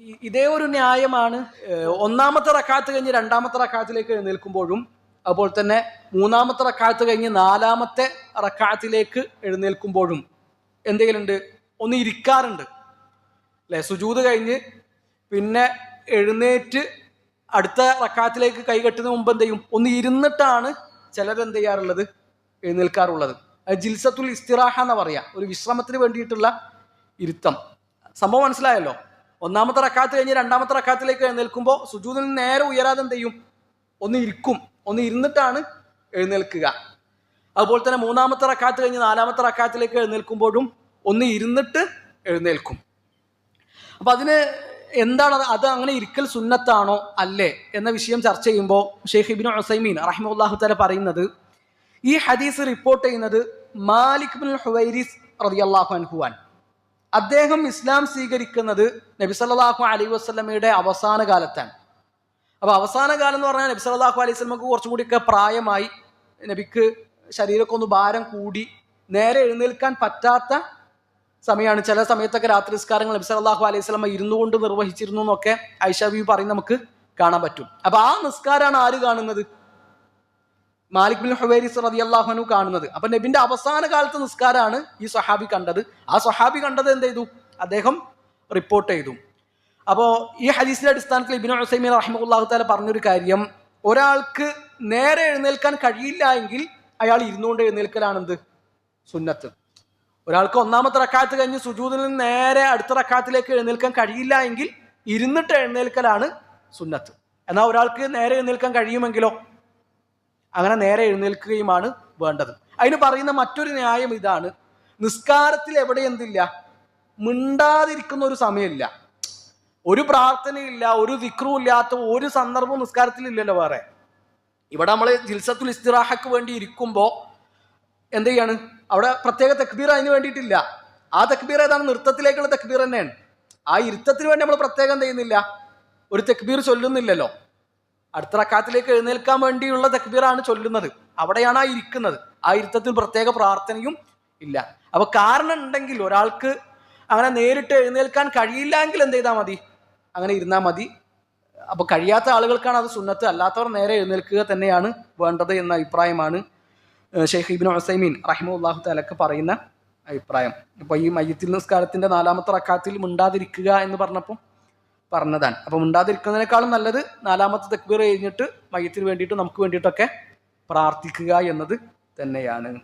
ഇതേ ഒരു ന്യായമാണ് ഒന്നാമത്തെ റക്കാത്ത് കഴിഞ്ഞ് രണ്ടാമത്തെ റക്കാത്തിലേക്ക് എഴുന്നേൽക്കുമ്പോഴും അതുപോലെ തന്നെ മൂന്നാമത്തെ റക്കാത്ത് കഴിഞ്ഞ് നാലാമത്തെ റക്കാത്തിലേക്ക് എഴുന്നേൽക്കുമ്പോഴും എന്തെങ്കിലും ഉണ്ട് ഒന്ന് ഇരിക്കാറുണ്ട്. അല്ലെ? സുജൂത് കഴിഞ്ഞ് പിന്നെ എഴുന്നേറ്റ് അടുത്ത റക്കാത്തിലേക്ക് കൈകെട്ടുന്ന മുമ്പ് എന്ത് ചെയ്യും? ഒന്ന് ഇരുന്നിട്ടാണ് ചിലരെന്ത് ചെയ്യാറുള്ളത്? എഴുന്നേൽക്കാറുള്ളത്. ജിൽസത്തുൽ ഇസ്തിറാഹ എന്ന് പറയാം. ഒരു വിശ്രമത്തിന് വേണ്ടിയിട്ടുള്ള ഇരുത്തം. സംഭവം മനസ്സിലായല്ലോ? ഒന്നാമത്തെ റക്കാത്ത് കഴിഞ്ഞ് രണ്ടാമത്തെ റക്കാത്തിലേക്ക് എഴുന്നേൽക്കുമ്പോൾ സുജൂദിൽ നിന്ന് നേരെ ഉയരാതെ എന്ത് ചെയ്യും? ഒന്ന് ഇരിക്കും. ഒന്ന് ഇരുന്നിട്ടാണ് എഴുന്നേൽക്കുക. അതുപോലെ തന്നെ മൂന്നാമത്തെ റക്കാത്ത് കഴിഞ്ഞ് നാലാമത്തെ റക്കാത്തിലേക്ക് എഴുന്നേൽക്കുമ്പോഴും ഒന്ന് ഇരുന്നിട്ട് എഴുന്നേൽക്കും. അപ്പൊ അതിന് എന്താണ് അത്? അങ്ങനെ ഇരിക്കൽ സുന്നത്താണോ അല്ലേ എന്ന വിഷയം ചർച്ച ചെയ്യുമ്പോൾ ഷെയ്ഖ് ഇബിൻ ഉസൈമീൻ റഹിമുല്ലാഹു തല പറയുന്നത് ഈ ഹദീസ് റിപ്പോർട്ട് ചെയ്യുന്നത് മാലിക് ബിൻ ഹുവൈരിസ് റളിയല്ലാഹു അൻഹുവാൻ അദ്ദേഹം ഇസ്ലാം സ്വീകരിക്കുന്നത് നബി സല്ലാഹു അലൈ വസ്ലമയുടെ അവസാന കാലത്താണ്. അപ്പൊ അവസാന കാലം എന്ന് പറഞ്ഞാൽ നബി സല്ലാഹു അലൈഹി സ്വലമക്ക് കുറച്ചും കൂടിയൊക്കെ പ്രായമായി നബിക്ക് ശരീരമൊക്കെ ഒന്ന് ഭാരം കൂടി നേരെ എഴുന്നേൽക്കാൻ പറ്റാത്ത സമയമാണ്. ചില സമയത്തൊക്കെ രാത്രി നിസ്കാരങ്ങൾ നബി സല്ലാഹു അലൈഹി സ്വലമ ഇരുന്നു കൊണ്ട് നിർവഹിച്ചിരുന്നു എന്നൊക്കെ ഐഷാബി പറയും നമുക്ക് കാണാൻ പറ്റും. അപ്പൊ ആ നിസ്കാരമാണ് ആര് കാണുന്നത്? മാലിക് ബിൻ ഹുവൈരിസ് റളിയല്ലാഹു അൻഹു കാണുന്നത്. അപ്പൊ നബിന്റെ അവസാന കാലത്തെ നിസ്കാരമാണ് ഈ സ്വഹാബി കണ്ടത്. ആ സ്വഹാബി കണ്ടത് എന്ത് ചെയ്തു? അദ്ദേഹം റിപ്പോർട്ട് ചെയ്തു. അപ്പോൾ ഈ ഹദീസിന്റെ അടിസ്ഥാനത്തിൽ ഇബിൻ ഹുസൈമീൻ റഹ്മുല്ലാഹു താല പറഞ്ഞൊരു കാര്യം. ഒരാൾക്ക് നേരെ എഴുന്നേൽക്കാൻ കഴിയില്ല എങ്കിൽ അയാൾ ഇരുന്നുകൊണ്ട് എഴുന്നേൽക്കലാണെന്ത് സുന്നത്ത്. ഒരാൾക്ക് ഒന്നാമത്തെ റക്കാത്ത് കഴിഞ്ഞ് സുജൂദിൽ നിന്ന് നേരെ അടുത്ത റക്കാത്തിലേക്ക് എഴുന്നേൽക്കാൻ കഴിയില്ല എങ്കിൽ ഇരുന്നിട്ട് എഴുന്നേൽക്കലാണ് സുന്നത്ത്. എന്നാൽ ഒരാൾക്ക് നേരെ എഴുന്നേൽക്കാൻ കഴിയുമെങ്കിലോ? അങ്ങനെ നേരെ എഴുന്നേൽക്കുകയുമാണ് വേണ്ടത്. അതിന് പറയുന്ന മറ്റൊരു ന്യായം ഇതാണ്. നിസ്കാരത്തിൽ എവിടെ എന്തില്ല? മിണ്ടാതിരിക്കുന്ന ഒരു സമയമില്ല. ഒരു പ്രാർത്ഥനയില്ല ഒരു വിക്രവും ഇല്ലാത്ത ഒരു സന്ദർഭവും നിസ്കാരത്തിൽ ഇല്ലല്ലോ വേറെ. ഇവിടെ നമ്മൾ ജിൽസത്തുൽ ഇസ്തിറാഹക്ക് വേണ്ടി ഇരിക്കുമ്പോൾ എന്ത് ചെയ്യാണ്? അവിടെ പ്രത്യേക തക്ബീർ അതിന് വേണ്ടിയിട്ടില്ല. ആ തക്ബീർ ഏതാണ്? നൃത്തത്തിലേക്കുള്ള തക്ബീർ തന്നെയാണ്. ആ ഇരുത്തത്തിന് വേണ്ടി നമ്മൾ പ്രത്യേകം ചെയ്യുന്നില്ല? ഒരു തക്ബീർ ചൊല്ലുന്നില്ലല്ലോ. അടുത്ത റക്കാത്തിലേക്ക് എഴുന്നേൽക്കാൻ വേണ്ടിയുള്ള തക്ബീറാണ് ചൊല്ലുന്നത്. അവിടെയാണ് ആ ഇരിക്കുന്നത്. ആ ഇരുത്തത്തിൽ പ്രത്യേക പ്രാർത്ഥനയും ഇല്ല. അപ്പൊ കാരണം ഉണ്ടെങ്കിൽ ഒരാൾക്ക് അങ്ങനെ നേരിട്ട് എഴുന്നേൽക്കാൻ കഴിയില്ല എങ്കിൽ എന്ത് ചെയ്താൽ മതി? അങ്ങനെ ഇരുന്നാൽ മതി. അപ്പൊ കഴിയാത്ത ആളുകൾക്കാണ് അത് സുന്നത്ത്. അല്ലാത്തവർ നേരെ എഴുന്നേൽക്കുക തന്നെയാണ് വേണ്ടത് എന്ന അഭിപ്രായമാണ് ഷെയ്ഖ് ഇബിൻ ഹുസൈമീൻ റഹിമുല്ലാഹു തലക്ക് പറയുന്ന അഭിപ്രായം. ഇപ്പൊ ഈ മയ്യത്തിൽ നിസ്കാരത്തിന്റെ നാലാമത്തെ റക്കാത്തിൽ മിണ്ടാതിരിക്കുക എന്ന് പറഞ്ഞപ്പോൾ പറഞ്ഞതാണ്. അപ്പം ഉണ്ടാതിരിക്കുന്നതിനേക്കാളും നല്ലത് നാലാമത്തെ തക്ബീർ കഴിഞ്ഞിട്ട് മയ്യത്തിന് വേണ്ടിയിട്ട് നമുക്ക് വേണ്ടിയിട്ടൊക്കെ പ്രാർത്ഥിക്കുക എന്നത് തന്നെയാണ്.